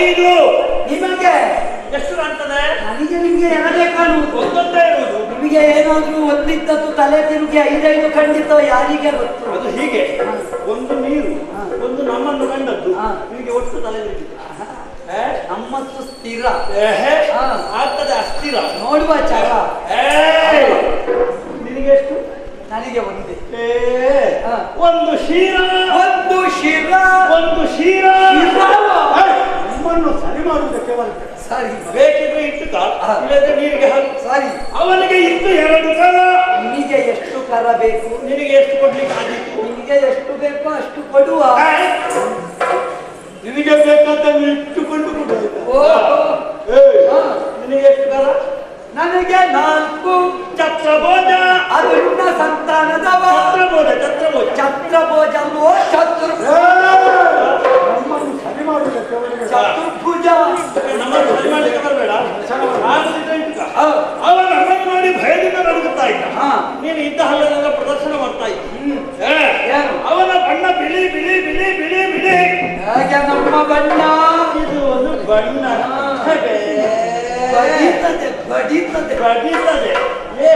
ಐದು. ನಿಮಗೆ? ಎಷ್ಟು ಕಾಣ್ತದೆ ನನಗೆ ನಿಮಗೆ ಎರಡೇ ಕಾಲು ಒಂದೊಂದೇ ಇರುವುದು. ನಿಮಗೆ ಏನಾದ್ರೂ ಒಂದಿದ್ದದ್ದು ತಲೆ ತಿರುಗಿ ಐದೈದು ಖಂಡಿತ ಯಾರಿಗೆ ಗೊತ್ತು? ಅದು ಹೀಗೆ. ಒಂದು ನೀರು. ಒಂದು ನಮ್ಮನ್ನು ಕಂಡದ್ದು. ನಿಮಗೆ ಒಟ್ಟು ತಲೆ ತಿರುಗಿ. ನಮ್ಮಷ್ಟು ಸ್ಥಿರ. ಆಗ್ತದೆ ಅಸ್ಥಿರ. ನೋಡುವ ಚರ. ನಿನಗೆ ಎಷ್ಟು? ನನಗೆ ಒಂದೇ. ಒಂದು ಶೀರ. ಒಂದು ಶಿರ. ಒಂದು ಶೀರ. ಏ, ಸರಿ ಮಾಡುವುದಕ್ಕೆ ಸರಿ. ಬೇಕಿದ್ರೆ ಇಟ್ಟು ಕಾಲ್. ಇಲ್ಲದ್ರೆ ನೀರಿಗೆ ಸರಿ. ಅವನಿಗೆ ಇತ್ತು ಎರಡು ಕಾಲ ನಿಮಗೆ ಎಷ್ಟು ಕರ ಬೇಕು? ನಿನಗೆ ಎಷ್ಟು ಕೊಡ್ಲಿಕ್ಕೆ ಆಗಿತ್ತು ನಿಮಗೆ ಎಷ್ಟು ಬೇಕೋ ಅಷ್ಟು ಕೊಡುವ. ನಿಮಗೆ ನಿನಗೆ ಬೇಕಂತ ಇಟ್ಟುಕೊಂಡು ಕೊಡು. ನಿನಗೆ ಎಷ್ಟು ಕರ? ನನಗೆ ನಾಲ್ಕು. ಛತ್ರಭೋಜ. ಸಂತಾನದ ಸಂತಾನದವ. ಛತ್ರಭೋಜ ಚಕ್ರಭೋಜ ಚಕ್ರಭೋಜ ಚತುರ್ ನಮ್ಮನ್ನು ಸರಿ ಮಾಡುವುದಕ್ಕೆ ಅವರಿಗೆ ಚತುರ್ಭುಜ ನಮ್ಮ ಭಯ ಮಾಡಲಿಕ್ಕೆ ಬರಬೇಡ ಅವನ ಇಟ್ಟು ಮಾಡಿ ನಮ್ಮನ್ನು ಭಯದಿಂದ ನಡುಗುತ್ತಾ ಇದ್ದ. ನೀನು ಇದ್ದ ಹಲ್ಲದೆಲ್ಲ ಪ್ರದರ್ಶನ ಮಾಡ್ತಾ ಇದ್ದ? ಅವನ ಬಣ್ಣ ಬಿಳಿ ಬಿಳಿ ಬಿಳಿ ಬಿಳಿ ಬಿಳಿ ಹೇಗೆ ನಮ್ಮ ಬಣ್ಣ ಇದು ಒಂದು ಬಣ್ಣ? ಬಡಿತದೆ ಬಡಿತದೆ ಬಡಿತದೆ ಏ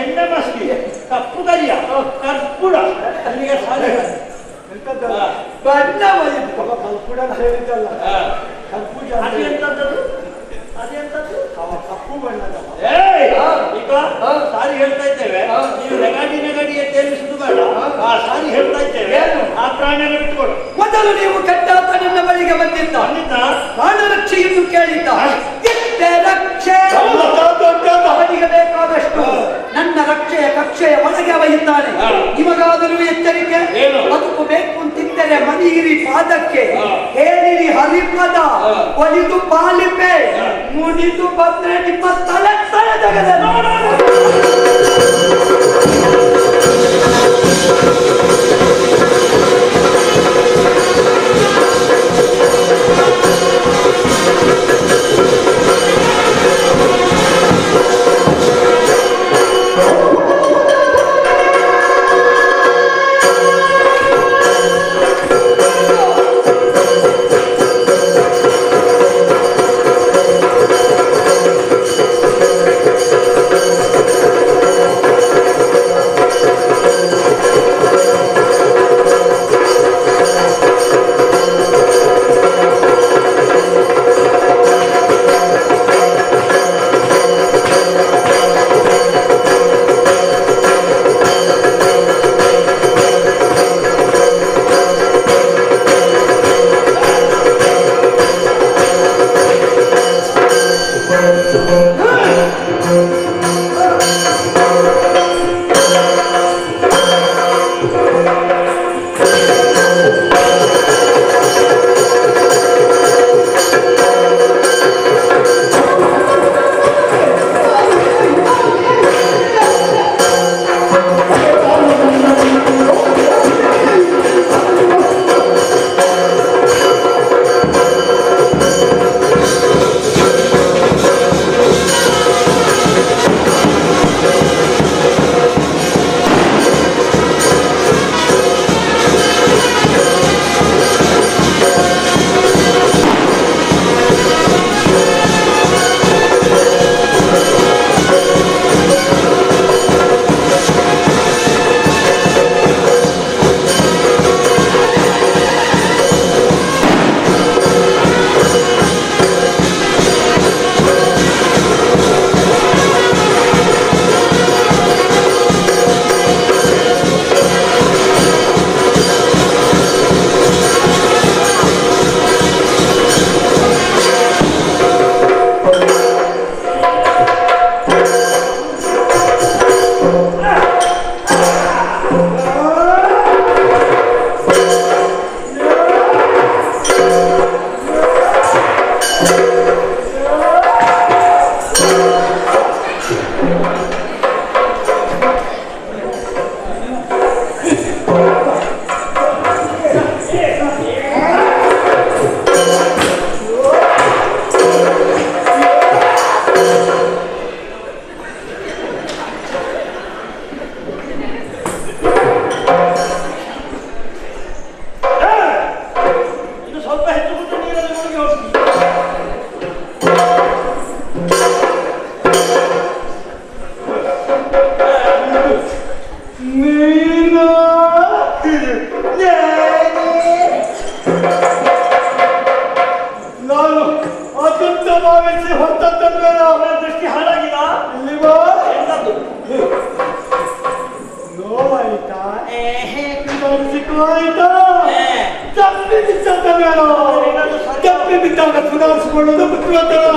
ಎಣ್ಣೆ ಮಸ್ತಿ ಕಪ್ಪು ಕರಿಯ ಕರ್ಪೂರ ಅಲ್ಲಿಗೆ ಸಾಧ್ಯ ಬಣ್ಣ ಅವ ಕಲ್ಪುಡ ಅಂತ ಹೇಳಿದ್ದಲ್ಲ. ಕರ್ಪೂಜ ಅಂತ ಅದು ಹೇಳಿ. ಎಂತದ್ದು? ಅದು ಎಂತದ್ದು? ಅವ ಕಪ್ಪು ಬಣ್ಣದ. ಈಗ ಸಾರಿ ಹೇಳ್ತಾ ಇದ್ದೇವೆ. ನೀವು ನೆಗಡಿ ನೆಗಡಿ ತೇಲಿಸುದು ಬೇಡ. ಆ ಸಾರಿ ಹೇಳ್ತಾ ಇದ್ದೇವೆ? ಆ ಪ್ರಾಣಿಯನ್ನು ಬಿಟ್ಟುಕೊಡು. ಮೊದಲು ನೀವು ಕಟ್ಟಾತ ನನ್ನ ಬಳಿಗೆ ಬಂದಿದ್ದ. ಖಂಡಿತ ಪ್ರಾಣ ರಕ್ಷೆಯನ್ನು ಕೇಳಿದ್ದ. ರಕ್ಷೆ. ಅವನಿಗೆ ಬೇಕಾದಷ್ಟು ನನ್ನ ರಕ್ಷೆಯ ಕಕ್ಷೆಯ ಒಳಗೆ ಅವ ಇದ್ದಾನೆ. ನಿಮಗಾದರೂ ಎಚ್ಚರಿಕೆ ಮಣಿಯಿರಿ ಪಾದಕ್ಕೆ. ಹೇಳಿರಿ ಹರಿಪದ. ಒಲಿದು ಪಾಲಿಪೆ ಮುನಿದು ಬಂದ್ರೆ ನಿಮ್ಮ ತಲೆ ತಲೆ ತೆಗೆದ ಭಾವಿಸಿ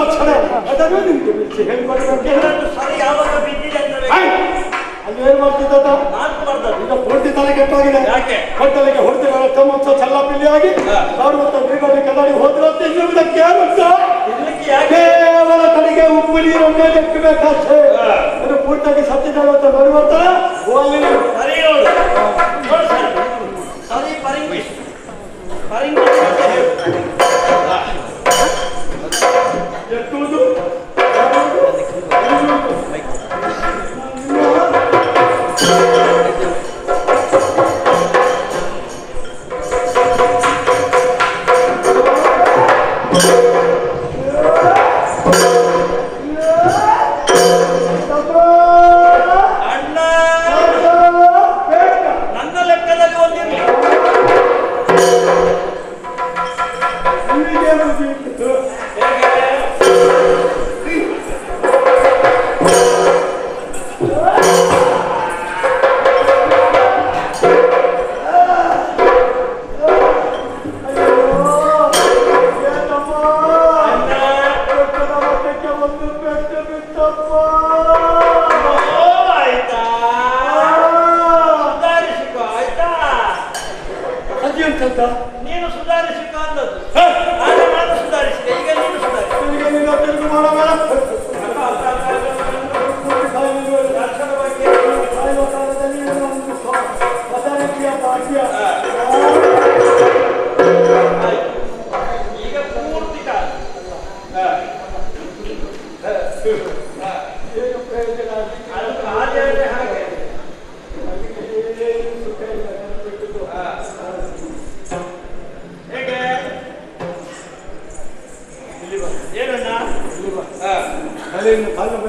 ಲಕ್ಷಣ ಅದನ್ನು ನಿಮ್ಗೆ ಏನಾದ್ರು ಸರಿ ಯಾವಾಗ ಬಿದ್ದಿದೆ. ಅಲ್ಲಿ ಏನ್ ಮಾಡ್ತಿದ್ದ ನಾಲ್ಕು ಬರ್ದದ್ದು ಈಗ ಹೊರಟಿ ತಲೆ ಕೆಟ್ಟೋಗಿದೆ. ಯಾಕೆ? ಹೊಟ್ಟಲಿಗೆ ಹೊರಟಿಗಳ ತಮ್ಮಂತ ಚಲ್ಲಾಪಿಲ್ಲಿಯಾಗಿ ಹಾ. ಸಾರ್ವತ್ತ ಬೀಗಲ್ಲಿ ಕದಡಿ ಹೋದ್ರೆ ಇರ್ಲಿಕ್ಕೆ ಯಾಕೆ? ಕೇವಲ ಕಡೆಗೆ ಉಪ್ಪು. ಅದು ಪೂರ್ತಿಯಾಗಿ ಸತ್ತಿದ್ದಾರೆ ಅಂತ ಅಲ್ಲಿ ಸರಿ ಸರಿ. ಸರಿ ಪರಿಂಗಿ. ಪರಿಂಗಿ.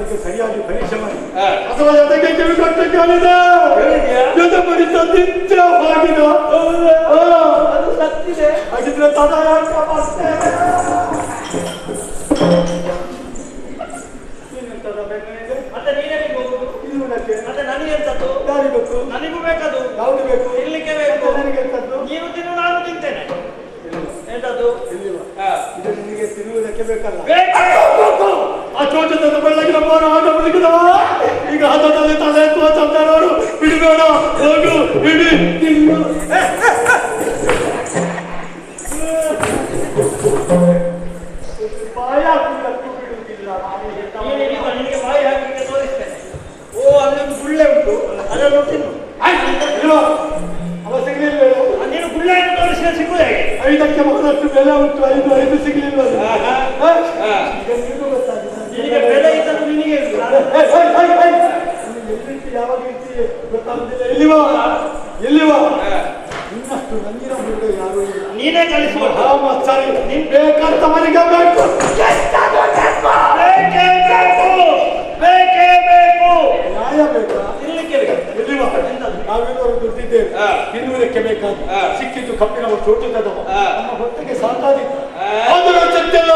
ಬಗ್ಗೆ ಸರಿಯಾಗಿ ಪರೀಕ್ಷೆ ಮಾಡಿ. ಅಥವಾ ಜೊತೆಗೆ ಕಿವಿ ಹೇಳಿದ್ಯಾ? ಜೊತೆ ಅದು ಸತ್ತಿದೆ. ಹಾಗಿದ್ರೆ ತದ ಹೋಗುದು ನನಗೆ? ಬೇಕದು. ಯಾವ್ದು ಬೇಕು? ಇರ್ಲಿಕ್ಕೆ ಬೇಕು. ನನಗೆ ಎಂತದ್ದು? ನೀನು ತಿನ್ನು ನಾನು ತಿಂತೇನೆ. ಎಂತದ್ದು. ಇದು ನಿನಗೆ ತಿನ್ನುವುದಕ್ಕೆ ಬೇಕಲ್ಲ. ಚೋಟದ ಬೆಳಗಿನ ಬೋರ ಆಟ ಮುಗಿದವ ಈಗ ಹತ್ತದಲ್ಲಿ ತಲೆ ಎತ್ತುವ ಚಂದನವರು ಬಿಡಬೇಡ ಹೋಗು ಬಿಡಿ. ಬಾಯ ಬಿಡುವುದಿಲ್ಲ ನಿನಗೆ ಬಾಯಿ ಹಾಕಲಿಕ್ಕೆ ತೋರಿಸ್ತೇನೆ ಓ ಅಲ್ಲಿ ಗುಳ್ಳೆ ಉಂಟು. ಅದನ್ನು ತಿನ್ನು? ಅವ ಸಿಗ್ಲಿಲ್ಲ ನೀನು ಗುಳ್ಳೆಯನ್ನು ತೋರಿಸಿದ್ರೆ ಸಿಗುದು ಐದಕ್ಕೆ ಬಹಳಷ್ಟು ಬೆಲೆ ಉಂಟು ಐದು ಐದು ಸಿಗ್ಲಿಲ್ಲ ಯಾವಾಗ ಇರ್ತಿ ಗೊತ್ತಾಗುದಿಲ್ಲ ಎಲ್ಲಿವಾ? ಎಲ್ಲಿವಾ? ಇನ್ನಷ್ಟು ನಂಗಿನ ಯಾರು ಇಲ್ಲ. ನೀನೇ ಕಲಿಸುವ ಹಾ ಮತ್ಸರಿ ನೀನ್ ಬೇಕಂತವನಿಗೆ ಬೇಕು ಬೇಕೇ. ಬೇಕು ಬೇಕೇ ಬೇಕು. ನ್ಯಾಯ ಬೇಕಾ? ನಾವಿರುವರು ದುಡ್ಡಿದ್ದೇವೆ. ತಿನ್ನುವುದಕ್ಕೆ ಬೇಕಾದ. ಸಿಕ್ಕಿದ್ದು ಕಪ್ಪಿನವ ಚೋಟು ಹಾ. ನಮ್ಮ ಹೊಟ್ಟೆಗೆ ಸಾಕಾದಿತ್ತು. ಅದರ ಚಿಂತಿಲ್ಲ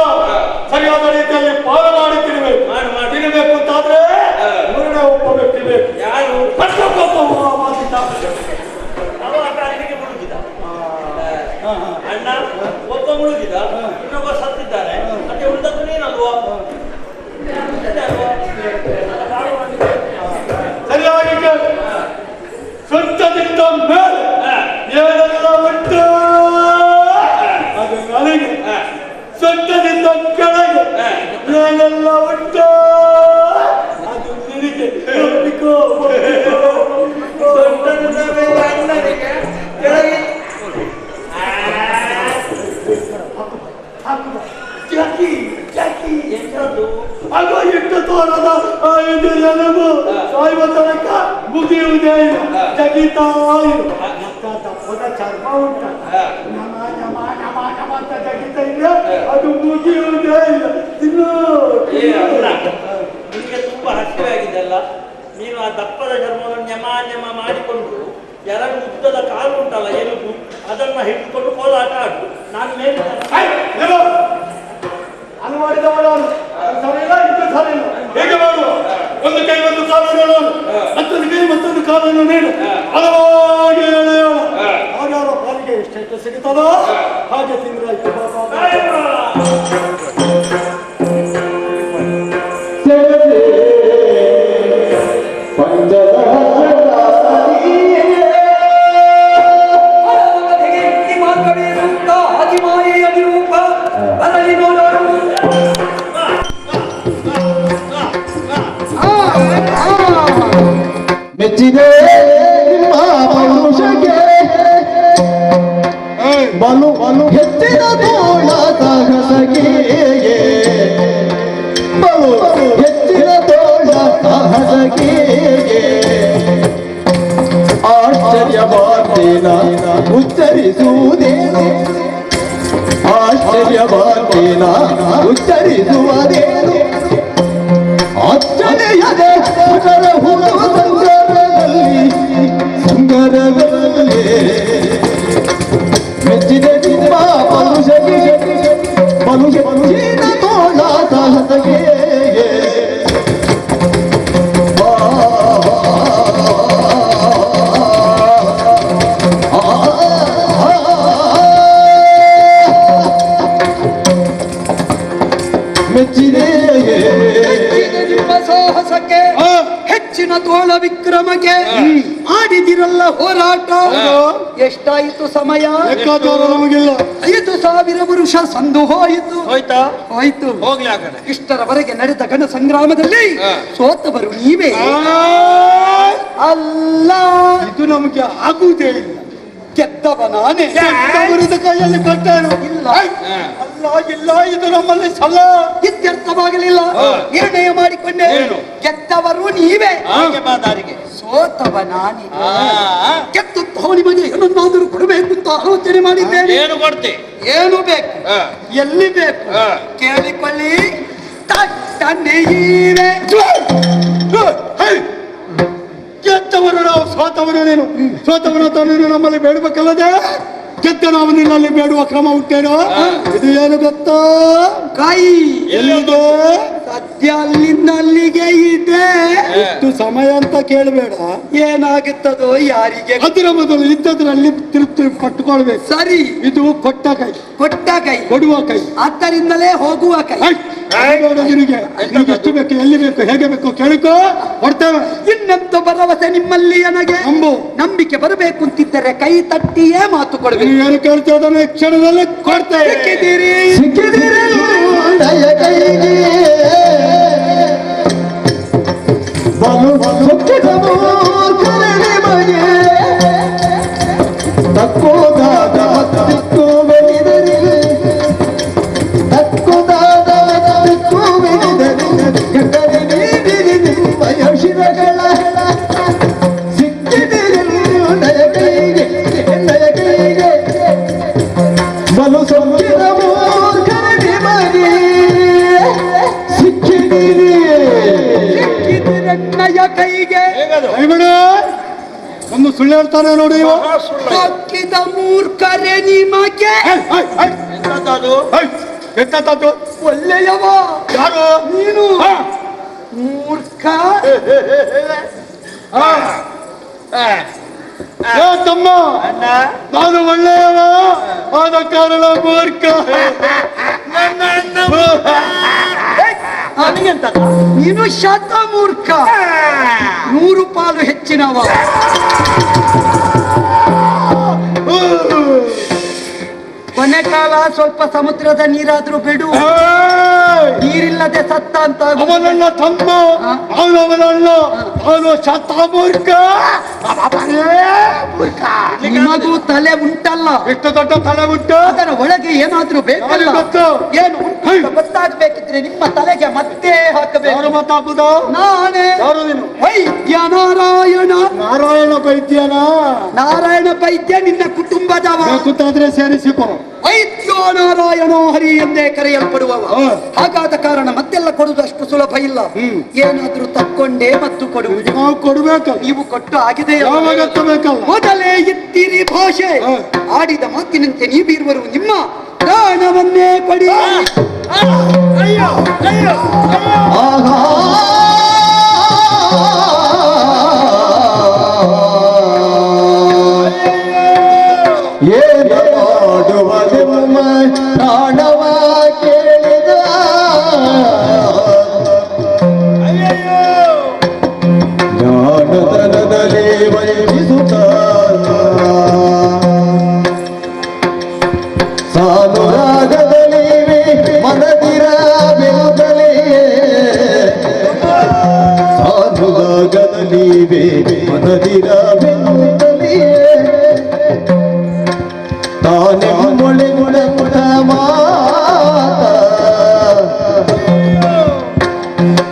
ಸರಿಯಾದ ರೀತಿಯಲ್ಲಿ ಪಾಲ ಮಾಡಿ ತಿನ್ನಬೇಕು. ತಿನ್ನಬೇಕು ಅಂತಾದ್ರೆ. ಮೂರನೇ ಒಬ್ಬ ವ್ಯಕ್ತಿ ಬೇಕು ಯಾರು ಕಟ್ಟೊಬ್ಬ ಮಾತಿದ್ದ. ಅಣ್ಣ ಒಬ್ಬ ಮುಳುಗಿದ ಇನ್ನೊಬ್ಬ ಸತ್ತಿದ್ದಾನೆ ಮತ್ತೆ ಉಳಿದದ್ದು ನೀನಲ್ವಾ ಅದೇ ಅಲ್ವಾ? ಸರಿಯಾಗಿ ಕೇಳು ಸ್ವಂತದಿಂದ ಮೇಲೆ ಹಾ. ಏನೆಲ್ಲ ಉಂಟು ಅದು ನನಗೆ ಹಾ. ಸ್ವಂತದಿಂದ ಕೆಳಗೆ ಹಾ. ಏನೆಲ್ಲ ಉಂಟು ಅದು ನಿನಗೆ ಒಪ್ಪಿಕೋ, ಒಪ್ಪಿಕೋ, ಒಪ್ಪಿಕೋ. ದೊಡ್ಡದನ್ನ ಮೇಲೆ ಅಣ್ಣನಿಗೆ ಕೆಳಗೆ ಹಾಕು ಬಾ. ಜಾಕಿ ಜಾಕಿ ಎಂತದ್ದು ಆಗ ಇಟ್ಟು ತೋರದ ಐದು ಎಲುಬು ತನಕ ಮುಗಿಯುವುದೇ ಇಲ್ಲ. ಜಗಿತಾ ಇರು. ದಪ್ಪದ ಚರ್ಮ ಉಂಟ ಹಾ. ನಮ ನಮ ನಮ ನಮ ಅಂತ ಜಗಿತಾ ಇದ್ರೆ ಅದು ಮುಗಿಯುವುದೇ ಇಲ್ಲ. ಅಣ್ಣ ನಿನಗೆ ತುಂಬಾ ಹಸಿವೆ ಅಲ್ಲ ನೀನು ಆ ದಪ್ಪದ ಚರ್ಮವನ್ನು ನೆಮ ನೆಮ ಮಾಡಿಕೊಂಡು ಎರಡು ಉದ್ದದ ಕಾಲು ಉಂಟಲ್ಲ ಎಲುಬು ಅದನ್ನ ಹಿಡಿದುಕೊಂಡು ಕೋಲಾಟ ಆಡು. ನಾನು ಮೇಲೆ ಒಂದು ಕೈ ಒಂದು ಕಾಲು ಹೇಳೋ ಮತ್ತೊಂದು ಕೈ ಮತ್ತೊಂದು ಕಾಲನ್ನು ನೀಡು. ಹಲವಾಗಿ ಹೇಳೋ. ಹಾಗಾದ ಪಾಲಿಗೆ ಸ್ಟೇಟಸ್ ಸಿಗುತ್ತದೋ? ಹಾಗೆ ತಿಂಗಳಾಯ್ತು ಮಾತೇನ ಹೆಚ್ಚಿನ ತೋಳ ವಿಕ್ರಮಕ್ಕೆ ಮಾಡಿದಿರಲ್ಲ ಹೋರಾಟ. ಎಷ್ಟಾಯಿತು ಸಮಯ? ನಮಗಿಲ್ಲ. ಐದು ಸಾವಿರ ವರುಷ ಸಂದು ಹೋಯಿತು. ಹೋಯ್ತಾ? ಇಷ್ಟರವರೆಗೆ ನಡೆದ ಗಣ ಸಂಗ್ರಾಮದಲ್ಲಿ ಸೋತವರು ನೀವೇ. ಅಲ್ಲ. ಇದು ನಮಗೆ ಆಗುವುದೇ ಇಲ್ಲ. ಗೆದ್ದವ ನಾನೇ. ಕೈಯಲ್ಲಿ ಕೊಟ್ಟರು ಇಲ್ಲ. ಅಲ್ಲ ಇಲ್ಲ ಇದು ನಮ್ಮಲ್ಲಿ ಸಲ. ಇತ್ಯರ್ಥವಾಗಲಿಲ್ಲ. ನಿರ್ಣಯ ಏನು? ಗೆದ್ದವರು ನೀವೇ. ಸೋತವ ನಾನಿ. ಕೆತ್ತು ಗೆದ್ದುತ್ತವ ನಿಮಗೆ ಏನನ್ನಾದರೂ ಕೊಡಬೇಕು ಅಂತ ಆಲೋಚನೆ ಮಾಡಿದ್ದೇನೆ. ಏನು ಕೊಡ್ತೆ? ಏನು ಬೇಕು? ಎಲ್ಲಿ ಬೇಕು. ಕೇಳಿಕೊಳ್ಳಿ. ಇವೆ ಗೆದ್ದವರು ನಾವು ಸೋತವರು ನೀನು? ಸೋತವನ ನೀನು ನಮ್ಮಲ್ಲಿ ಬೇಡಬೇಕಲ್ಲದೆ? ಗೆದ್ದ ನಾವು ನಿನ್ನಲ್ಲಿ ಬೇಡುವ ಕ್ರಮ ಉಂಟೇನೋ ಇದು ಏನು ಗೊತ್ತಾ? ಕೈ. ಎಲ್ಲಿದೆ? ಸದ್ಯ ಅಲ್ಲಿಂದ ಅಲ್ಲಿಗೆ ಇದೆ ಇಷ್ಟು ಸಮಯ ಅಂತ ಕೇಳಬೇಡ. ಏನಾಗುತ್ತದೋ ಯಾರಿಗೆ? ಅದರ ಮೊದಲು ಇದ್ದದ್ರಲ್ಲಿ ತೃಪ್ತಿ ಪಟ್ಟುಕೊಳ್ಬೇಕು. ಸರಿ. ಇದು ಕೊಟ್ಟ ಕೈ. ಕೊಟ್ಟ ಕೈ. ಕೊಡುವ ಕೈ. ಆದ್ದರಿಂದಲೇ ಹೋಗುವ ಕೈ. ನಿನಗೆ. ನಿನಗೆ ಎಷ್ಟು ಬೇಕು ಎಲ್ಲಿ ಬೇಕು ಹೇಗೆ ಬೇಕು ಕೇಳಿಕೋ ಕೊಡ್ತೇವೆ ಇನ್ನೆಂತ ಭರವಸೆ ನಿಮ್ಮಲ್ಲಿ ನನಗೆ? ನಂಬು. ನಂಬಿಕೆ ಬರಬೇಕು ಅಂತಿದ್ದರೆ ಕೈ ತಟ್ಟಿಯೇ ಮಾತು ಕೊಡಬೇಕು. ಏನು ಕೇಳ್ತಾ ಈ ಕ್ಷಣದಲ್ಲಿ ಕೊಡ್ತೇವೆ ಸಿಕ್ಕಿದ್ದೀರಿ ಸಿಕ್ಕಿದಿರಲ್ಲಯ ಕೈಗೆ ಹೇಳ್ತಾನೆ ನೋಡಿ ಹಕ್ಕಿದ ಮೂರ್ಖರೇ ನಿಮಗೆ. ಎಂತದದು? ಒಳ್ಳೆಯವ. ಯಾರು? ನೀನು. ಮೂರ್ಖ. ಆ, ಆ, ಏ ತಮ್ಮ. ನಾನು ಒಳ್ಳೆಯವ. ಆದ ಕಾರಣ ಮೂರ್ಖ. ನನ್ನ ಅಣ್ಣ ನನಗೆಂತದ ನೀನು ಶತ ಮೂರ್ಖ ನೂರು ಪಾಲು ಹೆಚ್ಚಿನವ. ಕೊನೆ ಕಾಲ ಸ್ವಲ್ಪ ಸಮುದ್ರದ ನೀರಾದ್ರೂ ಬಿಡು. ನೀರಿಲ್ಲದೆ ಸತ್ತ ಅಂತ. ಅವನನ್ನ ತಮ್ಮ ಅವನವನನ್ನ ಅವನು ಶತ ಮೂರ್ಖ. ನಿಮಗೂ ತಲೆ ಉಂಟಲ್ಲ. ಎಷ್ಟು ದೊಡ್ಡ ತಲೆ ಉಂಟು? ಅದರ ಒಳಗೆ ಏನಾದ್ರೂ ಬೇಕಲ್ಲ? ಏನು ಉಂಟು ಗೊತ್ತಾಗ್ಬೇಕಿದ್ರೆ ನಿಮ್ಮ ತಲೆಗೆ ಮತ್ತೆ ಹಾಕಬೇಕು. ಮಾತಾಡುದ ನಾನೇ. ಯಾರು ನೀನು? ವೈದ್ಯ ನಾರಾಯಣ. ನಾರಾಯಣ ವೈದ್ಯನ ನಾರಾಯಣ ವೈದ್ಯ ನಿನ್ನ ಕುಟುಂಬದವ. ಗೊತ್ತಾದ್ರೆ ಸೇರಿಸಿಕೊ. ವೈದ್ಯೋ ನಾರಾಯಣೋ ಹರಿ ಎಂದೇ ಕರೆಯಲ್ಪಡುವ. ಹಾಗಾದ ಕಾರಣ ಮತ್ತೆಲ್ಲ ಕೊಡುವುದು ಅಷ್ಟು ಸುಲಭ ಇಲ್ಲ ಹ್ಮ್. ಏನಾದ್ರೂ ತಕ್ಕೊಂಡೇ ಮತ್ತು ಕೊಡುವುದು ನಾವು ಕೊಡಬೇಕು ನೀವು ಕೊಟ್ಟು ಆಗಿದೆ ಮೊದಲೇ ಇತ್ತೀರಿ ಭಾಷೆ. ಆಡಿದ ಮಾತಿನಂತೆ ನೀವಿರುವರು ನಿಮ್ಮ ಪ್ರಾಣವನ್ನೇ ಕೊಡಿ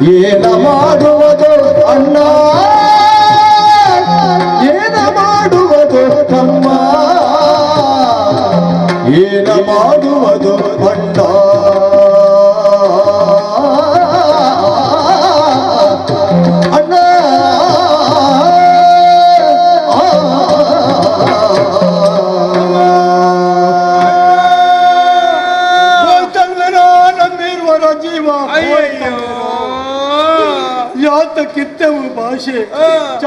ಏನ ಮಾಡುವುದು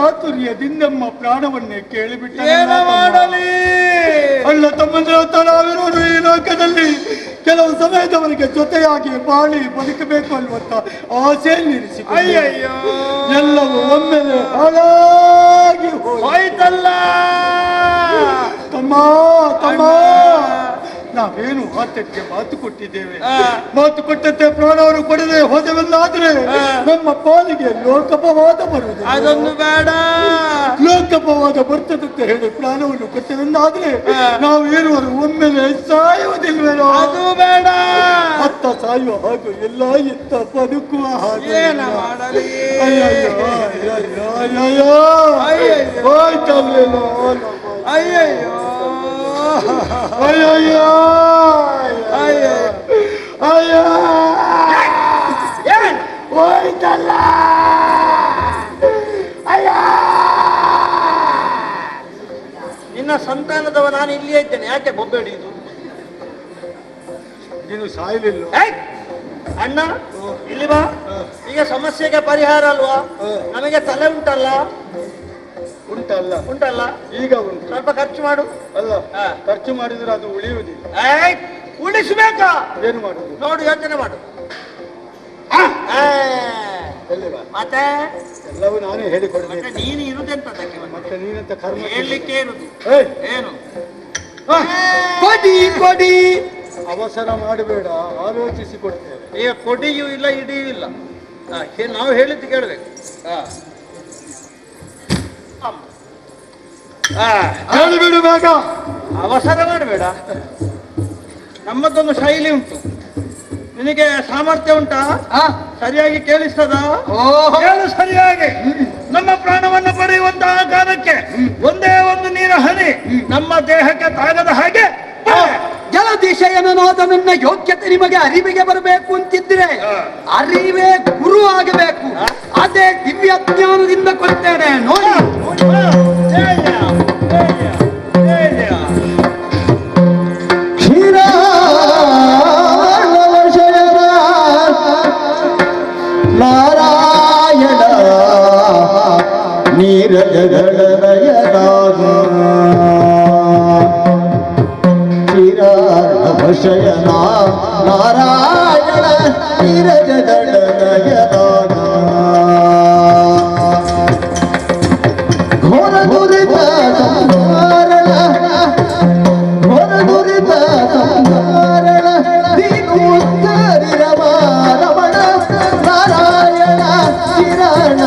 ಚಾತುರ್ಯದಿಂದಮ್ಮ ಪ್ರಾಣವನ್ನೇ ಕೇಳಿಬಿಟ್ಟ ಏನು ಮಾಡಲಿ? ಅಲ್ಲ ತಮ್ಮಂದ್ರ ನಾವಿರೋರು ಈ ಲೋಕದಲ್ಲಿ ಕೆಲವು ಸಮಯದವರಿಗೆ ಜೊತೆಯಾಗಿ ಬಾಳಿ ಬದುಕಬೇಕು ಅನ್ನುವಂತ ಆಸೆ ನಿಲ್ಲಿಸಿ ಅಯ್ಯಯ್ಯೋ. ಎಲ್ಲವೂ ಒಮ್ಮೆಲೆ ಹಾಳಾಗಿ ಹೋಯ್ತು. ಹೋಯ್ತಲ್ಲ. ತಮ್ಮ ತಮ್ಮ. ನಾವೇನು ಆತಕ್ಕೆ ಮಾತು ಕೊಟ್ಟಿದ್ದೇವೆ. ಮಾತು ಕೊಟ್ಟಂತೆ ಪ್ರಾಣವನ್ನು ಕೊಡದೆ ಹೋದವೆಲ್ಲಾದ್ರೆ. ನಮ್ಮ ಪಾಲಿಗೆ ಲೋಕಪವಾದ ಬರುವುದು. ಅದೊಂದು ಬೇಡ. ಲೋಕಪವಾದ ಬರ್ತದಂತ ಹೇಳಿ ಪ್ರಾಣವನ್ನು ಕೊಟ್ಟವೆಂದಾದ್ರೆ ಆ. ನಾವು ಏನುವರು ಒಮ್ಮೆಲೆ ಸಾಯುವುದಿಲ್ವೇನೋ? ಅದು ಬೇಡ. ಅತ್ತ ಸಾಯುವ ಹಾಗೂ ಎಲ್ಲ ಇತ್ತ ಬದುಕುವ ಹಾಗೆ ಅಯ್ಯಯ್ಯೋ, ಅಯ್ಯಯ್ಯೋ. ಹೋಯ್ತಲ್ವೇನೋ ಅಯ್ಯಯ್ಯೋ. ಅಯ್ಯಯ್ಯೋ ಅಯ್ಯೋ. ಏನ್? ಅಯ್ಯ. ನಿನ್ನ ಸಂತಾನದವ ನಾನು ಇಲ್ಲಿಯೇ ಇದ್ದೇನೆ. ಯಾಕೆ ಬೊಬ್ಬೆಡಿ ಇದು? ನೀನು ಸಾಯಲಿಲ್ಲ! ಅಣ್ಣ ಇಲ್ಲಿ ಬಾ. ಈಗ ಸಮಸ್ಯೆಗೆ ಪರಿಹಾರ ಅಲ್ವಾ? ನಮಗೆ ತಲೆ ಉಂಟಲ್ಲ? ಉಂಟಲ್ಲ ಉಂಟಲ್ಲ ಈಗ ಉಂಟು. ಸ್ವಲ್ಪ ಖರ್ಚು ಮಾಡು. ಅಲ್ಲ ಹಾ. ಖರ್ಚು ಮಾಡಿದ್ರೆ ಅದು ಉಳಿಯುವುದಿಲ್ಲ! ಉಳಿಸ್ಬೇಕಾ? ಏನು ಮಾಡುದು? ನೋಡು ಯೋಚನೆ ಮಾಡು. ಮತ್ತೆ? ಎಲ್ಲವೂ ನಾನೇ ಹೇಳಿಕೊಡ್ಬೇಕು ನೀನು ಇರುದೆಂತ ಮತ್ತೆ? ನೀನಂತ ಕರ್ಮ ಹೇಳಲಿಕ್ಕೆ ಇರುದು! ಏನು? ಹಾ. ಕೊಡಿ ಕೊಡಿ. ಅವಸರ ಮಾಡಬೇಡ ಆಲೋಚಿಸಿ ಕೊಡ್ತೇವೆ. ಈಗ ಕೊಡಿಯೂ ಇಲ್ಲ ಇಡಿಯೂ ಇಲ್ಲ. ಹಾ, ಹೇ- ನಾವು ಹೇಳಿದ್ದು ಕೇಳಬೇಕು. ಹೇಳಿಬಿಡು ಬೇಗ. ಅವಸರ ಮಾಡಬೇಡ. ನಮ್ಮದೊಂದು ಶೈಲಿ ಉಂಟು. ನಿನಗೆ ಸಾಮರ್ಥ್ಯ ಉಂಟಾ? ಸರಿಯಾಗಿ ಕೇಳಿಸ್ತದ. ಹೇಳು ಸರಿಯಾಗಿ. ನಮ್ಮ ಪ್ರಾಣವನ್ನು ಪಡೆಯುವಂತಹ ಕಾಲಕ್ಕೆ ಒಂದೇ ಒಂದು ನೀರ ಹನಿ ನಮ್ಮ ದೇಹಕ್ಕೆ ತಾಗದ ಹಾಗೆ ಬರೆ. ಜಲದಿಶಯನಾದ ನನ್ನ ಯೋಗ್ಯತೆ ನಿಮಗೆ ಅರಿವಿಗೆ ಬರಬೇಕು ಅಂತಿದ್ರೆ ಅರಿವೇ ಗುರು ಆಗಬೇಕು ಅದೇ ದಿವ್ಯ ಜ್ಞಾನದಿಂದ ಕೊಡ್ತೇನೆ ನೋಡಿ ಜಯ, ಜಗಳ ಜಯ. ಕ್ಷೀರಾವಶಯನ ನಾರಾಯಣ ನೀರಜ ನೀರಜಗಳನಯನಾಗ ಘೋರ ದುರಿತ ಸಂಹಾರಣ ಘೋರ ದುರಿತ ರಮಣ ನಾರಾಯಣ ಕಿರಣ